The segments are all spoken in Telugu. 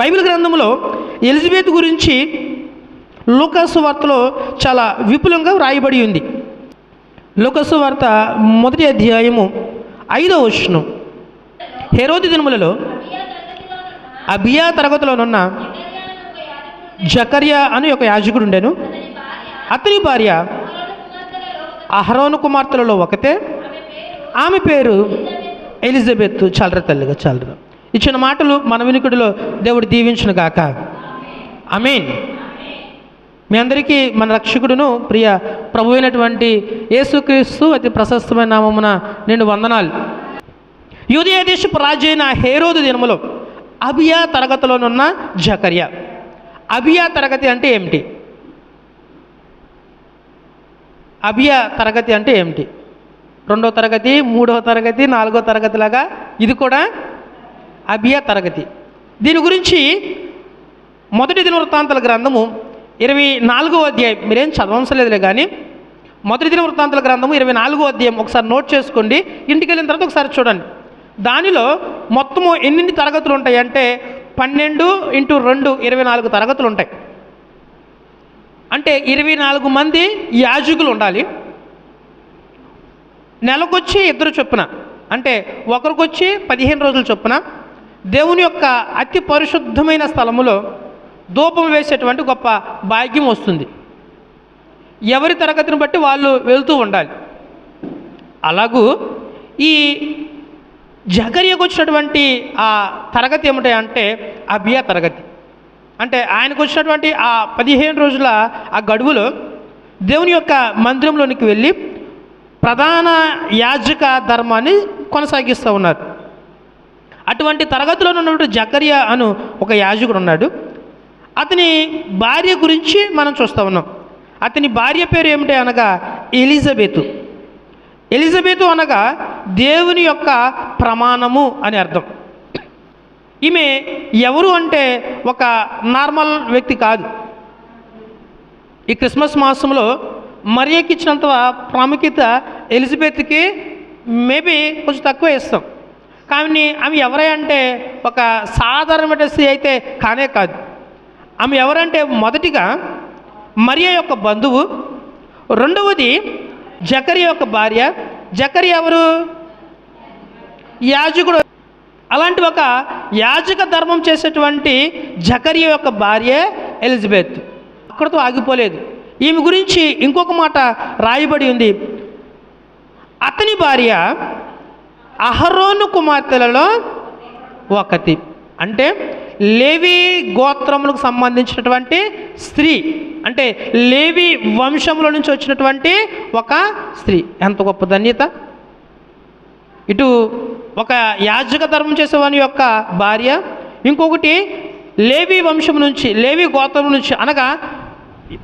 బైబిల్ గ్రంథంలో ఎలిజబెత్ గురించి లూకాసు వార్తలో చాలా విపులంగా వ్రాయబడి ఉంది. లూకాసు వార్త మొదటి అధ్యాయము ఐదవ వచనం. హెరోది దినములలో అభియా తరగతిలోనున్న జకర్యా అని ఒక యాజకుడు ఉండేను. అతని భార్య అహరోను కుమార్తెలలో ఒకతే. ఆమె పేరు ఎలిజబెత్. చాలర తల్లిగా చాలరు. ఇచ్చిన మాటలు మన వినికుడిలో దేవుడు దీవించును గాక. అమీన్ మీ అందరికీ మన రక్షకుడును ప్రియ ప్రభు అయినటువంటి యేసుక్రీస్తు అతి ప్రశస్తమైన నామమున నేను వందనాలు. యూదయ దేశపు రాజు హేరోదు దినములో అబియా తరగతిలోనున్న జకర్య. అభియా తరగతి అంటే ఏమిటి? అభియా తరగతి అంటే ఏమిటి? రెండో తరగతి మూడో తరగతి నాలుగో తరగతి లాగా ఇది కూడా అభియా తరగతి. దీని గురించి మొదటి దిన వృత్తాంతాల గ్రంథము ఇరవై నాలుగో అధ్యాయం. మీరేం చదవసలేదులే కానీ మొదటి దిన వృత్తాంతాల గ్రంథము ఇరవై నాలుగో అధ్యాయం. ఒకసారి నోట్ చేసుకోండి. ఇంటికి వెళ్ళిన తర్వాత ఒకసారి చూడండి. దానిలో మొత్తము ఎన్ని తరగతులు ఉంటాయి అంటే పన్నెండు ఇంటూ రెండు ఇరవై నాలుగు తరగతులు ఉంటాయి. అంటే ఇరవై నాలుగు మంది యాజకులు ఉండాలి. నెలకొచ్చి ఇద్దరు చొప్పున అంటే ఒకరికొచ్చి పదిహేను రోజులు చొప్పున దేవుని యొక్క అతి పరిశుద్ధమైన స్థలములో ధూపం వేసేటువంటి గొప్ప భాగ్యం వస్తుంది. ఎవరి తరగతిని బట్టి వాళ్ళు వెళ్తూ ఉండాలి. అలాగూ ఈ జగరియకు వచ్చినటువంటి ఆ తరగతి ఏమిటి అంటే అభియా తరగతి. అంటే ఆయనకు వచ్చినటువంటి ఆ పదిహేను రోజుల ఆ గడువులో దేవుని యొక్క మందిరంలోనికి వెళ్ళి ప్రధాన యాజక ధర్మాన్ని కొనసాగిస్తూ ఉన్నారు. అటువంటి తరగతిలో ఉన్నటువంటి జకరియా అను ఒక యాజకుడు ఉన్నాడు. అతని భార్య గురించి మనం చూస్తూ ఉన్నాం. అతని భార్య పేరు ఏమిటి అనగా ఎలిజబెతు. ఎలిజబెతు అనగా దేవుని యొక్క ప్రమాణము అని అర్థం. ఈమె ఎవరు అంటే ఒక నార్మల్ వ్యక్తి కాదు. ఈ క్రిస్మస్ మాసంలో మరియకి ఇచ్చినంత ప్రాముఖ్యత ఎలిజబెత్కి మేబీ కొంచెం తక్కువ ఇస్తాం కానీ ఆమె ఎవరై అంటే ఒక సాధారణమైన స్త్రీ అయితే కానే కాదు. ఆమె ఎవరంటే మొదటిగా మరియ యొక్క బంధువు రెండవది జకరి యొక్క భార్య. జకరి ఎవరు? యాజకుడు. అలాంటి ఒక యాజక ధర్మం చేసేటువంటి జకరి యొక్క భార్య ఎలిజబెత్. అక్కడితో ఆగిపోలేదు. ఈమె గురించి ఇంకొక మాట రాయబడి ఉంది. అతని భార్య అహరోను కుమార్తెలలో ఒకటి. అంటే లేవి గోత్రములకు సంబంధించినటువంటి స్త్రీ. అంటే లేవి వంశముల నుంచి వచ్చినటువంటి ఒక స్త్రీ. ఎంత గొప్ప ధన్యత. ఇటు ఒక యాజక ధర్మం చేసేవాని యొక్క భార్య. ఇంకొకటి లేవి వంశం నుంచి లేవి గోత్రం నుంచి అనగా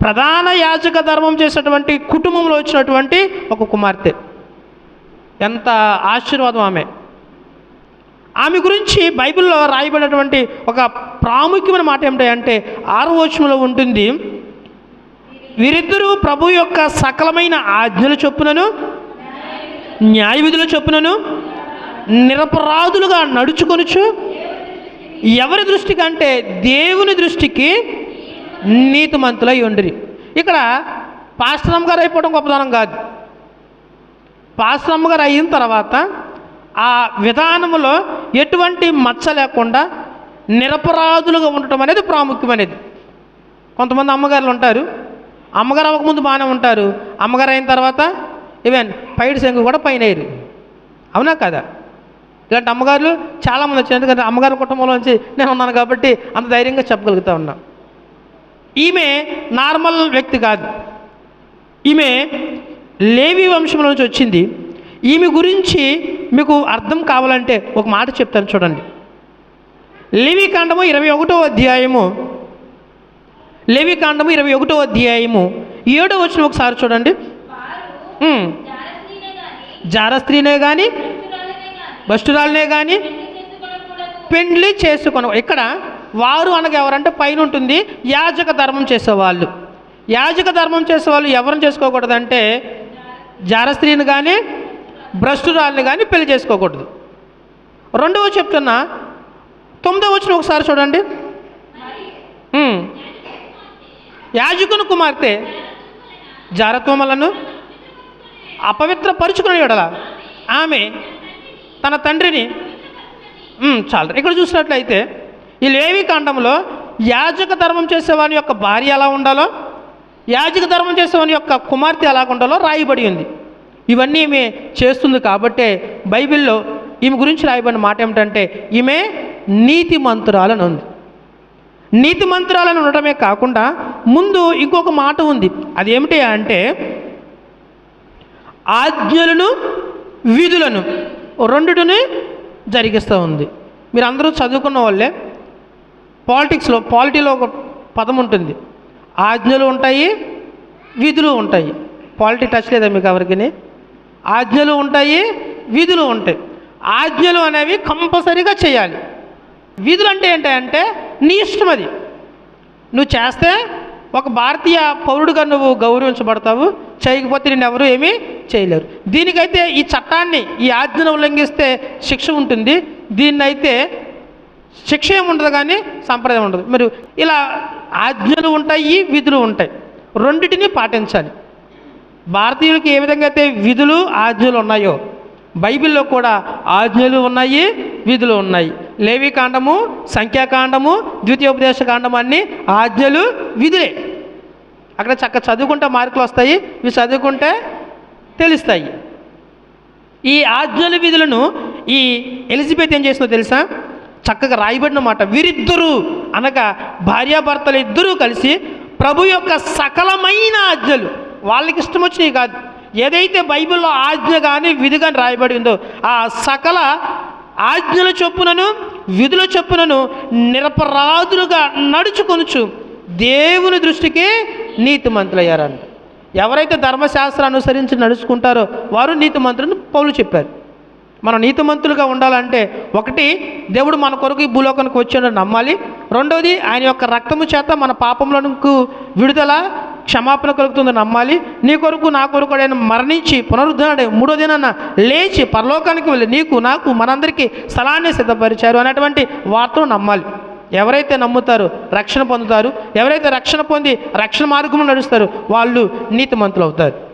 ప్రధాన యాజక ధర్మం చేసేటువంటి కుటుంబంలో వచ్చినటువంటి ఒక కుమార్తె. ఎంత ఆశీర్వాదం ఆమె. ఆమె గురించి బైబిల్లో రాయబడినటువంటి ఒక ప్రాముఖ్యమైన మాట ఏమిటంటే ఆరో ఉంటుంది వీరిద్దరూ ప్రభు యొక్క సకలమైన ఆజ్ఞల చొప్పునను న్యాయ విధుల చొప్పునను నిరపరాధులుగా నడుచుకొనుచు ఎవరి దృష్టికి అంటే దేవుని దృష్టికి నీతిమంతులై ఉండి ఇక్కడ పాశ్రమ్ గారు అయిపోవడం గొప్పదనం కాదు. పాశ్రమ్ గారు అయిన తర్వాత ఆ విధానంలో ఎటువంటి మచ్చ లేకుండా నిరపరాధులుగా ఉండటం అనేది ప్రాముఖ్యమైనది. కొంతమంది అమ్మగారులు ఉంటారు. అమ్మగారు అవ్వకముందు బాగానే ఉంటారు. అమ్మగారు అయిన తర్వాత ఈవెన్ పైడి శంకు కూడా పైన అవునా కదా? ఇలాంటి అమ్మగారులు చాలామంది వచ్చారు. ఎందుకంటే అమ్మగారి కుటుంబంలో నుంచి నేను ఉన్నాను కాబట్టి అంత ధైర్యంగా చెప్పగలుగుతా ఉన్నా. ఈమె నార్మల్ వ్యక్తి కాదు. ఈమె లేవి వంశంలో నుంచి వచ్చింది. ఈమె గురించి మీకు అర్థం కావాలంటే ఒక మాట చెప్తాను చూడండి. లేవి కాండము ఇరవై ఒకటో అధ్యాయము. లేవి కాండము ఇరవై ఒకటో అధ్యాయము. ఏడో వచ్చిన ఒకసారి చూడండి. ఉమ్. జార స్త్రీనే కానీ బస్టురాలనే కానీ పెండ్లి చేసుకున్న ఇక్కడ వారు అనగా ఎవరంటే పైన ఉంటుంది యాజక ధర్మం చేసేవాళ్ళు. యాజక ధర్మం చేసేవాళ్ళు ఎవరిని చేసుకోకూడదంటే జారస్త్రీని కానీ భ్రష్టురాల్ని కానీ పెళ్ళి చేసుకోకూడదు. రెండవ చెప్తున్నా తొమ్మిదో వచ్చిన ఒకసారి చూడండి. యాజకుని కుమార్తె జారత్వములను అపవిత్రపరుచుకునే ఎడలా ఆమె తన తండ్రిని చాలు. ఇక్కడ చూసినట్లయితే ఈ లేవి కాండంలో యాజక ధర్మం చేసేవాని యొక్క భార్య ఎలా ఉండాలో యాజక ధర్మం చేసేవాని యొక్క కుమార్తె ఎలా రాయబడి ఉంది. ఇవన్నీ ఈమె చేస్తుంది కాబట్టే బైబిల్లో ఈమె గురించి రాయబడిన మాట ఏమిటంటే ఈమె నీతి మంత్రాలను ఉంది. నీతి మంత్రాలను ఉండటమే కాకుండా ముందు ఇంకొక మాట ఉంది. అది ఏమిటి అంటే ఆజ్ఞలను విధులను రెండుని జరిగిస్తూ ఉంది. మీరు అందరూ చదువుకున్న వాళ్ళే. పాలిటిక్స్లో పాలిటీలో ఒక పదం ఉంటుంది. ఆజ్ఞలు ఉంటాయి విధులు ఉంటాయి. పాలిటీ టచ్ లేదా మీకు ఎవరికి ఆజ్ఞలు ఉంటాయి విధులు ఉంటాయి. ఆజ్ఞలు అనేవి కంపల్సరీగా చేయాలి. విధులు అంటే ఏంటంటే నీ ఇష్టం అది. నువ్వు చేస్తే ఒక భారతీయ పౌరుడిగా నువ్వు గౌరవించబడతావు చేయకపోతే నేను ఎవరు ఏమీ చేయలేరు. దీనికైతే ఈ చట్టాన్ని ఈ ఆజ్ఞను ఉల్లంఘిస్తే శిక్ష ఉంటుంది. దీన్నైతే శిక్ష ఏముండదు ఉండదు కానీ సంప్రదాయం ఉండదు. మరి ఇలా ఆజ్ఞలు ఉంటాయి విధులు ఉంటాయి. రెండింటినీ పాటించాలి. భారతీయులకి ఏ విధంగా అయితే విధులు ఆజ్ఞలు ఉన్నాయో బైబిల్లో కూడా ఆజ్ఞలు ఉన్నాయి విధులు ఉన్నాయి. లేవి కాండము సంఖ్యాకాండము ద్వితీయోపదేశ కాండము అన్నీ ఆజ్ఞలు విధులే. అక్కడ చక్క చదువుకుంటే మార్కులు వస్తాయి ఇవి చదువుకుంటే తెలుస్తాయి. ఈ ఆజ్ఞలు విధులను ఈ ఎలిజబెత్ ఏం చేసిందో తెలుసా? చక్కగా రాయబడిన మాట. వీరిద్దరూ అనగా భార్యాభర్తలు ఇద్దరూ కలిసి ప్రభు యొక్క సకలమైన ఆజ్ఞలు వాళ్ళకి ఇష్టం వచ్చినవి కాదు. ఏదైతే బైబిల్లో ఆజ్ఞ కానీ విధి కానీ రాయబడి ఉందో ఆ సకల ఆజ్ఞల చొప్పునను విధుల చొప్పునను నిరపరాధులుగా నడుచుకొనుచు దేవుని దృష్టికి నీతిమంతులయ్యారంట. ఎవరైతే ధర్మశాస్త్రం అనుసరించి నడుచుకుంటారో వారు నీతిమంతులను పౌలు చెప్పారు. మనం నీతిమంతులుగా ఉండాలంటే ఒకటి దేవుడు మన కొరకు ఈ భూలోకానికి వచ్చాడని నమ్మాలి. రెండవది ఆయన యొక్క రక్తము చేత మన పాపములకు విడుదల క్షమాపణ కలుగుతుందని నమ్మాలి. నీ కొరకు నా కొరకు ఆయన మరణించి పునరుద్ధరణ మూడో దినాన లేచి పరలోకానికి వెళ్ళి నీకు నాకు మనందరికీ స్థలాన్ని సిద్ధపరిచారు అనేటువంటి వార్తను నమ్మాలి. ఎవరైతే నమ్ముతారో రక్షణ పొందుతారు. ఎవరైతే రక్షణ పొంది రక్షణ మార్గంలో నడుస్తారో వాళ్ళు నీతిమంతులు అవుతారు.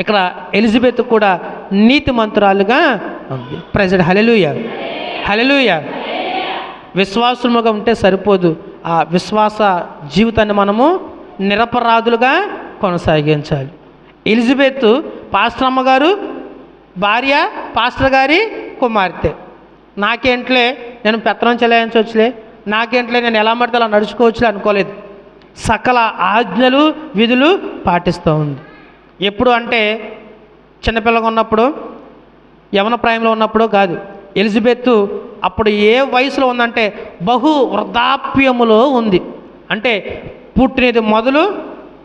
ఇక్కడ ఎలిజబెత్ కూడా నీతి మంత్రాలుగా ఉంది ప్రజెంట్ హలెలుయ హలెలుయ విశ్వాసముగా ఉంటే సరిపోదు. ఆ విశ్వాస జీవితాన్ని మనము నిరపరాధులుగా కొనసాగించాలి. ఎలిజబెత్ పాస్టర్ అమ్మగారు భార్య పాస్టర్ గారి కుమార్తె. నాకేంట్లే నేను పెత్తనం చెలాయించవచ్చులే. నాకేంట్లే నేను ఎలా పడితే అలా నడుచుకోవచ్చులే అనుకోలేదు. సకల ఆజ్ఞలు విధులు పాటిస్తూ ఉంది. ఎప్పుడు అంటే చిన్నపిల్లగా ఉన్నప్పుడు యవన ప్రాయంలో ఉన్నప్పుడు కాదు. ఎలిజబెత్ అప్పుడు ఏ వయసులో ఉందంటే బహు వృద్ధాప్యములో ఉంది. అంటే పుట్టినది మొదలు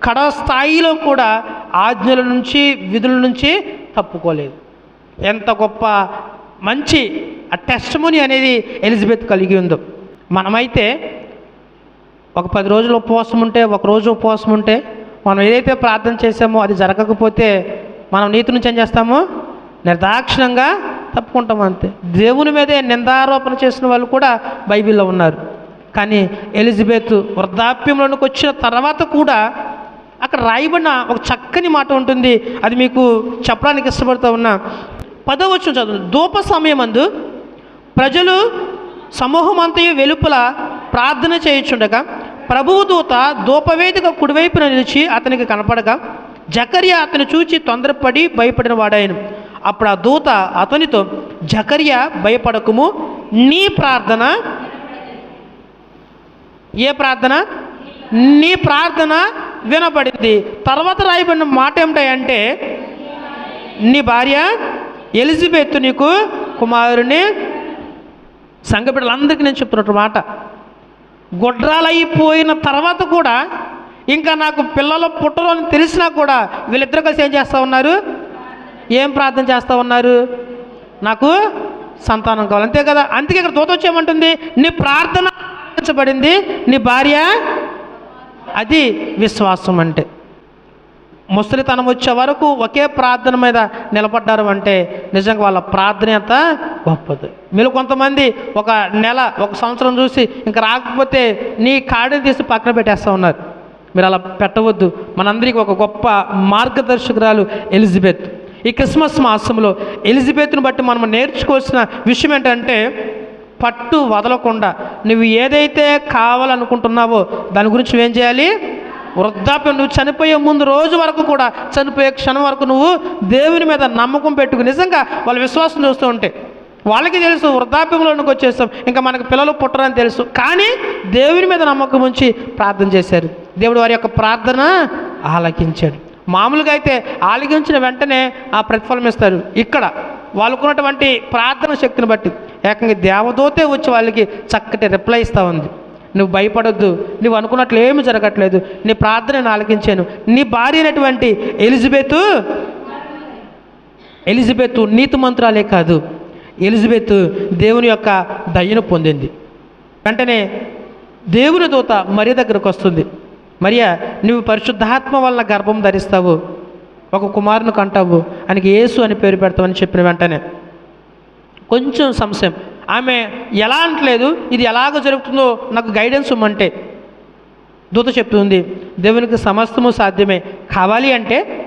కడ స్థాయిలో కూడా ఆజ్ఞల నుంచి విధుల నుంచి తప్పుకోలేదు. ఎంత గొప్ప మంచి ఆ టెస్టమోని అనేది ఎలిజబెత్ కలిగి ఉందో. మనమైతే ఒక పది రోజులు ఉపవాసం ఉంటే ఒక రోజు ఉపవాసం ఉంటే మనం ఏదైతే ప్రార్థన చేసామో అది జరగకపోతే మనం నీతి నుంచి ఏం చేస్తాము? నిర్దాక్షిణంగా తప్పుకుంటాం అంతే. దేవుని మీదే నిందారోపణ చేసిన వాళ్ళు కూడా బైబిల్లో ఉన్నారు. కానీ ఎలిజబెత్ వృద్ధాప్యంలోనికి వచ్చిన తర్వాత కూడా అక్కడ రాయబడిన ఒక చక్కని మాట ఉంటుంది. అది మీకు చెప్పడానికి ఇష్టపడుతూ ఉన్నా. పదవచ్చు చదువు. దూప సమయమందు ప్రజలు సమూహమంతయు వెలుపల ప్రార్థన చేయుచుండగా ప్రభువు దూత కుడివైపున నిలిచి అతనికి కనపడగా జకర్య అతను చూచి తొందరపడి భయపడిన వాడాయను అప్పుడు ఆ దూత అతనితో జకర్య భయపడకుము నీ ప్రార్థన ఏ ప్రార్థన? నీ ప్రార్థన వినబడింది. తర్వాత రాయబడిన మాట ఏమిటాయంటే నీ భార్య ఎలిజబెత్ నీకు కుమారుని సంఘ బిడ్డలందరికీ నేను చెప్తున్నట్టు మాట. గుడ్రాలైపోయిన తర్వాత కూడా ఇంకా నాకు పిల్లలు పుట్టరు అని తెలిసినా కూడా వీళ్ళిద్దరు కలిసి ఏం చేస్తూ ఉన్నారు? ఏం ప్రార్థన చేస్తూ ఉన్నారు? నాకు సంతానం కావాలి. అంతే కదా? అందుకే ఇక్కడ దూత వచ్చేయమంటుంది. నీ ప్రార్థన నీ భార్య? అది విశ్వాసం అంటే ముసలితనం వచ్చే వరకు ఒకే ప్రార్థన మీద నిలబడ్డారు అంటే నిజంగా వాళ్ళ ప్రార్థన ఎంత గొప్పది. మీరు కొంతమంది ఒక నెల ఒక సంవత్సరం చూసి ఇంకా రాకపోతే నీ కాడిని తీసి పక్కన పెట్టేస్తూ ఉన్నారు. మీరు అలా పెట్టవద్దు. మనందరికీ ఒక గొప్ప మార్గదర్శకురాలు ఎలిజబెత్. ఈ క్రిస్మస్ మాసంలో ఎలిజబెత్ను బట్టి మనం నేర్చుకోవాల్సిన విషయం ఏంటంటే పట్టు వదలకుండా నువ్వు ఏదైతే కావాలనుకుంటున్నావో దాని గురించి ఏం చేయాలి? వృద్ధాప్యం నువ్వు చనిపోయే ముందు రోజు వరకు కూడా చనిపోయే క్షణం వరకు నువ్వు దేవుని మీద నమ్మకం పెట్టుకు నిజంగా వాళ్ళ విశ్వాసం చూస్తూ ఉంటే వాళ్ళకి తెలుసు వృద్ధాప్యంలోనికి వచ్చేస్తాం. ఇంకా మనకు పిల్లలు పుట్టరని తెలుసు. కానీ దేవుని మీద నమ్మకం ఉంచి ప్రార్థన చేశారు. దేవుడు వారి యొక్క ప్రార్థన ఆలకించాడు. మామూలుగా అయితే ఆలకించిన వెంటనే ఆ ప్రతిఫలం ఇస్తారు. ఇక్కడ వాళ్ళకున్నటువంటి ప్రార్థన శక్తిని బట్టి ఏకంగా దేవదూతే వచ్చి వాళ్ళకి చక్కటి రిప్లై ఇస్తూ ఉంది. నువ్వు భయపడొద్దు. నువ్వు అనుకున్నట్లు ఏమి జరగట్లేదు. నీ ప్రార్థన ఆలకించాను. నీ భార్య అయినటువంటి ఎలిజబెత్ ఎలిజబెత్ నీతి మంత్రాలే కాదు. ఎలిజబెత్ దేవుని యొక్క దయ్యను పొందింది. వెంటనే దేవుని దూత మరియ దగ్గరకు వస్తుంది. మరియా నువ్వు పరిశుద్ధాత్మ వలన గర్భం ధరిస్తావు. ఒక కుమారుని కంటావు. ఆయనకి యేసు అని పేరు పెడతావని చెప్పిన వెంటనే. కొంచెం సంశయం. ఆమె ఎలా అంటలేదు ఇది ఎలాగ జరుగుతుందో నాకు గైడెన్స్ ఇమ్మంటే. దూత చెప్తుంది దేవునికి సమస్తము సాధ్యమే. కావాలి అంటే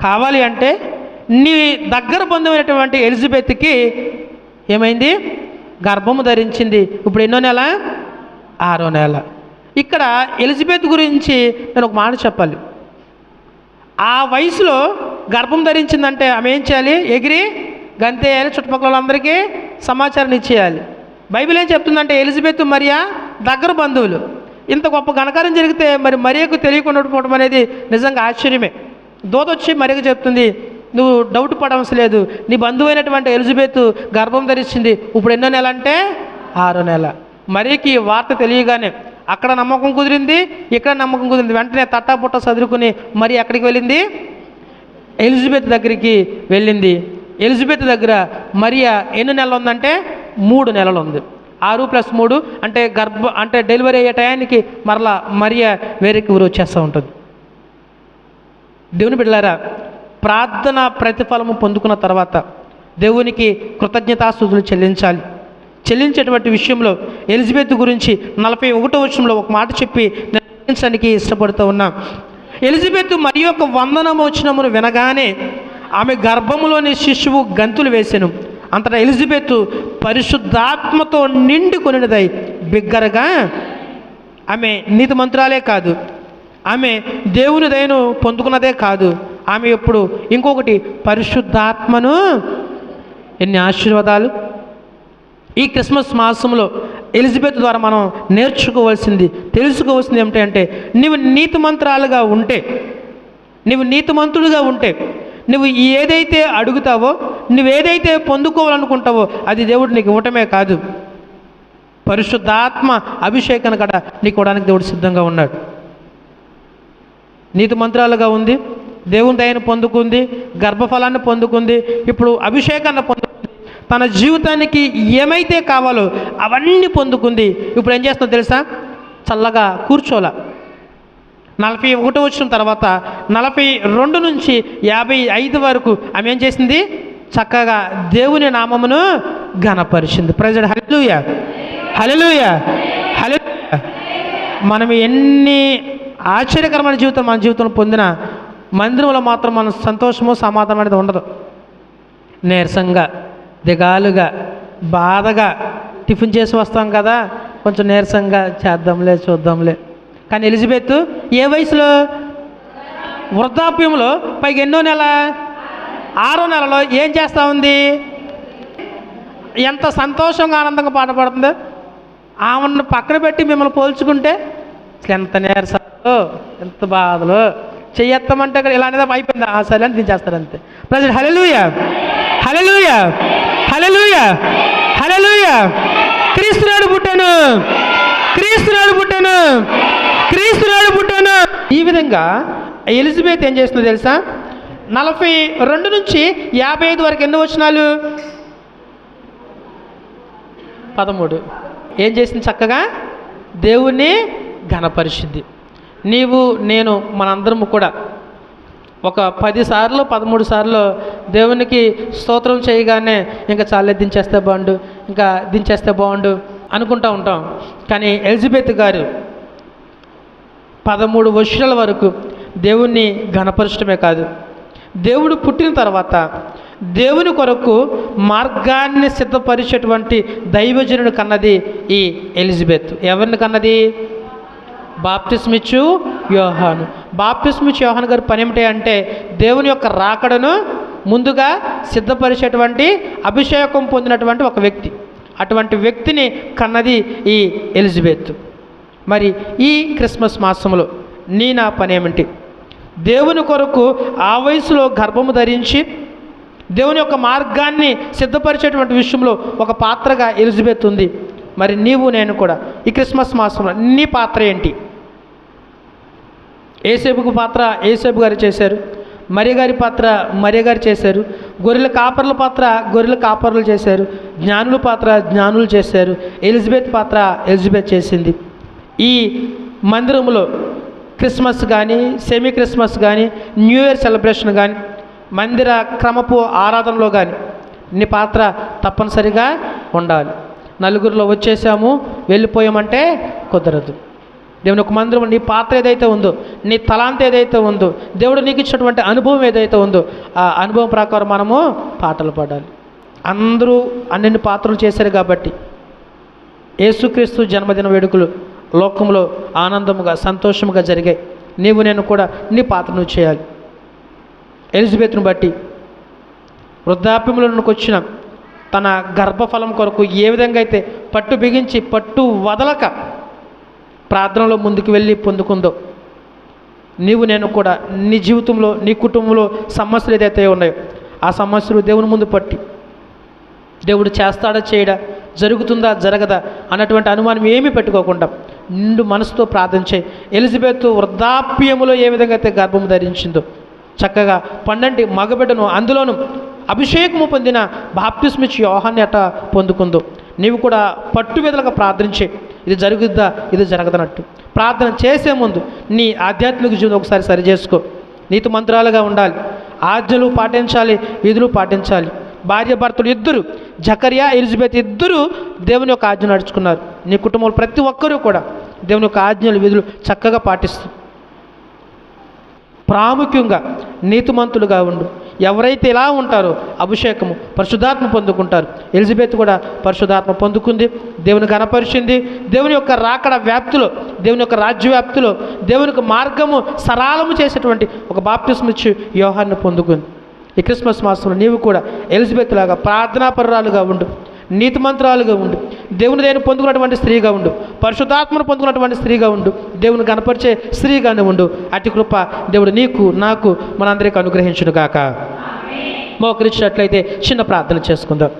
కావాలి అంటే నీ దగ్గర బంధువైనటువంటి ఎలిజబెత్కి ఏమైంది? గర్భము ధరించింది. ఇప్పుడు ఎన్నో నెల? ఆరో నెల. ఇక్కడ ఎలిజబెత్ గురించి నేను ఒక మాట చెప్పాలి. ఆ వయసులో గర్భం ధరించిందంటే ఆమె ఏం చేయాలి? ఎగిరి గంతే చుట్టుపక్కల వాళ్ళందరికీ సమాచారం ఇచ్చేయాలి. బైబిల్ ఏం చెప్తుందంటే ఎలిజబెత్ మరియా దగ్గర బంధువులు. ఇంత గొప్ప ఘనకారం జరిగితే మరి మరియకు తెలియకుండా పోవడం అనేది నిజంగా ఆశ్చర్యమే. దూదొచ్చి వచ్చి మరియకు చెప్తుంది నువ్వు డౌట్ పడవలసి లేదు నీ బంధువు అయినటువంటి ఎలిజబెత్ గర్భం ధరించింది. ఇప్పుడు ఎన్నో నెల అంటే ఆరో నెల. మరీకి ఈ వార్త తెలియగానే అక్కడ నమ్మకం కుదిరింది ఇక్కడ నమ్మకం కుదిరింది. వెంటనే తట్టా పుట్ట చదువుకుని మరి ఎక్కడికి వెళ్ళింది? ఎలిజబెత్ దగ్గరికి వెళ్ళింది. ఎలిజబెత్ దగ్గర మరియా ఎన్ని నెలలు ఉందంటే మూడు నెలలు ఉంది ఆరు ప్లస్ మూడు అంటే గర్భ అంటే డెలివరీ అయ్యే టయానికి మరలా మరియా వేరేకి ఊరు వచ్చేస్తూ ఉంటుంది. దేవుని బిడ్డలారా ప్రార్థన ప్రతిఫలము పొందుకున్న తర్వాత దేవునికి కృతజ్ఞతాస్తుతులు చెల్లించాలి. చెల్లించేటువంటి విషయంలో ఎలిజబెత్ గురించి నలభై ఒకటో వచనంలో ఒక మాట చెప్పి నిర్ణయించడానికి ఇష్టపడుతూ ఉన్నాం. ఎలిజబెత్ మరి యొక్క వందనము వచ్చినమును వినగానే ఆమె గర్భములోని శిశువు గంతులు వేసెను. అంతటా ఎలిజబెత్ పరిశుద్ధాత్మతో నిండి కొనినదై బిగ్గరగా ఆమె నీతి మంత్రాలే కాదు. ఆమె దేవుని దయను పొందుకున్నదే కాదు. ఆమె ఎప్పుడు ఇంకొకటి పరిశుద్ధాత్మను ఎన్ని ఆశీర్వాదాలు. ఈ క్రిస్మస్ మాసంలో ఎలిజబెత్ ద్వారా మనం నేర్చుకోవాల్సింది తెలుసుకోవాల్సింది ఏమిటంటే నీవు నీతిమంత్రాలుగా ఉంటే నువ్వు నీతిమంతుడుగా ఉంటే నువ్వు ఏదైతే అడుగుతావో నువ్వేదైతే పొందుకోవాలనుకుంటావో అది దేవుడు నీకు ఇవ్వటమే కాదు. పరిశుద్ధాత్మ అభిషేకం కూడా నీకు ఇవ్వడానికి దేవుడు సిద్ధంగా ఉన్నాడు. నీతి మంత్రాలుగా ఉంది దేవుని దయను పొందుకుంది గర్భఫలాన్ని పొందుకుంది ఇప్పుడు అభిషేకాన్ని పొందుకుంది తన జీవితానికి ఏమైతే కావాలో అవన్నీ పొందుకుంది ఇప్పుడు ఏం చేస్తుందో తెలుసా? చల్లగా కూర్చోలా నలభై ఒకటి వచ్చిన తర్వాత నలభై రెండు నుంచి యాభై ఐదు వరకు ఆమె ఏం చేసింది? చక్కగా దేవుని నామమును ఘనపరిచింది. ప్రజలు హలలుయ హలలుయ హలో మనం ఎన్ని ఆశ్చర్యకరమైన జీవితం మన జీవితంలో పొందిన మందిరంలో మాత్రం మన సంతోషము సమాధానం అనేది ఉండదు. నీరసంగా దిగాలుగా బాధగా టిఫిన్ చేసి వస్తాం కదా కొంచెం నీరసంగా చేద్దాంలే చూద్దాంలే. కానీ ఎలిజబెత్ ఏ వయసులో? వృద్ధాప్యంలో పైగా ఎన్నో నెల? ఆరో నెలలో ఏం చేస్తూ ఉంది? ఎంత సంతోషంగా ఆనందంగా పాట పడుతుందో. ఆమెను పక్కన పెట్టి మిమ్మల్ని పోల్చుకుంటే అసలు ఎంత నీరసాలు ఎంత బాధలు. చెయ్యెత్తమంటే ఇక్కడ ఇలా అనేది అయిపోయింది. ఆ సరే అని దించేస్తారు అంతే. ప్రజలు హలలుయ హలలుయ హలలుయ హలలుయ క్రీస్తునాడు పుట్టాను. క్రీస్తునాడు పుట్టాను. క్రీస్తునాడు పుట్టాను. ఈ విధంగా ఎలిజబెత్ ఏం చేస్తుందో తెలుసా? నలభై రెండు నుంచి యాభై ఐదు వరకు ఎన్ని వచనాలు? పదమూడు. ఏం చేసింది చక్కగా? దేవుణ్ణి ఘనపరిచింది. నీవు నేను మనందరము కూడా ఒక పది సార్లు పదమూడు సార్లు దేవునికి స్తోత్రం చేయగానే ఇంకా చాలే దించేస్తే బాగుండు ఇంకా దించేస్తే బాగుండు అనుకుంటూ ఉంటాం. కానీ ఎలిజబెత్ గారు పదమూడు వర్షాల వరకు దేవుణ్ణి ఘనపరచడమే కాదు. దేవుడు పుట్టిన తర్వాత దేవుని కొరకు మార్గాన్ని సిద్ధపరిచేటువంటి దైవజనుడు కన్నది ఈ ఎలిజబెత్. ఎవరిని కన్నది? బాప్తిస్మిచ్చు యోహాను. బాప్తిస్మిచ్చు యోహాన్ గారి పని ఏమిటి అంటే దేవుని యొక్క రాకడను ముందుగా సిద్ధపరిచేటువంటి అభిషేకం పొందినటువంటి ఒక వ్యక్తి. అటువంటి వ్యక్తిని కన్నది ఈ ఎలిజబెత్. మరి ఈ క్రిస్మస్ మాసంలో నీ నా పనేమిటి? దేవుని కొరకు ఆ వయసులో గర్భము ధరించి దేవుని యొక్క మార్గాన్ని సిద్ధపరిచేటువంటి విషయంలో ఒక పాత్రగా ఎలిజబెత్ ఉంది. మరి నీవు నేను కూడా ఈ క్రిస్మస్ మాసంలో నీ పాత్ర ఏంటి? ఏసేపుకు పాత్ర ఏసేపు గారు చేశారు మరి గారి పాత్ర మరి గారు చేశారు గొర్రెల కాపర్ల పాత్ర గొర్రెల కాపర్లు చేశారు జ్ఞానుల పాత్ర జ్ఞానులు చేశారు ఎలిజబెత్ పాత్ర ఎలిజబెత్ చేసింది. ఈ మందిరంలో క్రిస్మస్ కానీ సెమీ క్రిస్మస్ కానీ న్యూ ఇయర్ సెలబ్రేషన్ కానీ మందిర క్రమపు ఆరాధనలో కానీ నీ పాత్ర తప్పనిసరిగా ఉండాలి. నలుగురిలో వచ్చేసాము వెళ్ళిపోయామంటే కుదరదు. దేవుని ఒక మందిరం నీ పాత్ర ఏదైతే ఉందో నీ తలాంత ఏదైతే ఉందో దేవుడు నీకు ఇచ్చినటువంటి అనుభవం ఏదైతే ఉందో ఆ అనుభవం ప్రకారం మనము పాటలు పాడాలి. అందరూ అన్ని పాత్రలు చేశారు కాబట్టి యేసుక్రీస్తు జన్మదిన వేడుకలు లోకంలో ఆనందముగా సంతోషముగా జరిగాయి నీవు నేను కూడా నీ పాత్రను చేయాలి. ఎలిజబెత్ను బట్టి వృద్ధాప్యములకు వచ్చిన తన గర్భఫలం కొరకు ఏ విధంగా అయితే పట్టు బిగించి పట్టు వదలక ప్రార్థనలో ముందుకు వెళ్ళి పొందుకుందో నీవు నేను కూడా నీ జీవితంలో నీ కుటుంబంలో సమస్యలు ఏదైతే ఉన్నాయో ఆ సమస్యలు దేవుని ముందు పట్టి దేవుడు చేస్తాడా చేయడా జరుగుతుందా జరగదా అన్నటువంటి అనుమానం ఏమీ పెట్టుకోకుండా నిండు మనసుతో ప్రార్థన చేయి. ఎలిజబెత్ వృద్ధాప్యములో ఏ విధంగా అయితే గర్భం ధరించిందో చక్కగా పండంటి మగబిడ్డను అందులోనూ అభిషేకము పొందిన బాప్తిస్మిచ్ యోహాన్ని అట పొందుకుందో నీవు కూడా పట్టు ప్రార్థించే ఇది జరుగుద్దా? ఇది జరగదనట్టు. ప్రార్థన చేసే ముందు నీ ఆధ్యాత్మిక జీవితం ఒకసారి సరి చేసుకో. నీతి మంత్రాలుగా ఉండాలి. ఆజ్ఞలు పాటించాలి విధులు పాటించాలి. భార్య భర్తలు ఇద్దరు జకరియా ఎలిజబెత్ ఇద్దరు దేవుని యొక్క ఆజ్ఞ నడుచుకున్నారు. నీ కుటుంబంలో ప్రతి ఒక్కరూ కూడా దేవుని యొక్క ఆజ్ఞలు విధులు చక్కగా పాటిస్తూ. ప్రాముఖ్యంగా నీతిమంతులుగా ఉండు. ఎవరైతే ఇలా ఉంటారో అభిషేకము పరిశుధాత్మ పొందుకుంటారు. ఎలిజబెత్ కూడా పరిశుధాత్మ పొందుకుంది దేవుని కనపరిచింది దేవుని యొక్క రాకడ వ్యాప్తిలో దేవుని యొక్క రాజ్యవ్యాప్తిలో దేవునికి మార్గము సరాలము చేసేటువంటి ఒక బాప్టిస్మ్ వ్యూహాన్ని పొందుకుంది. ఈ క్రిస్మస్ మాసంలో నీవు కూడా ఎలిజబెత్ లాగా ప్రార్థనాపరురాలుగా ఉండు నీతిమంత్రాలుగా ఉండు దేవుని దేని పొందుకున్నటువంటి స్త్రీగా ఉండు పరిశుద్ధాత్మను పొందుకున్నటువంటి స్త్రీగా ఉండు దేవుని కనపరిచే స్త్రీగానే ఉండు. అతి కృప దేవుడు నీకు నాకు మనందరికీ అనుగ్రహించును గాక మోకరించినట్లయితే చిన్న ప్రార్థన చేసుకుందాం.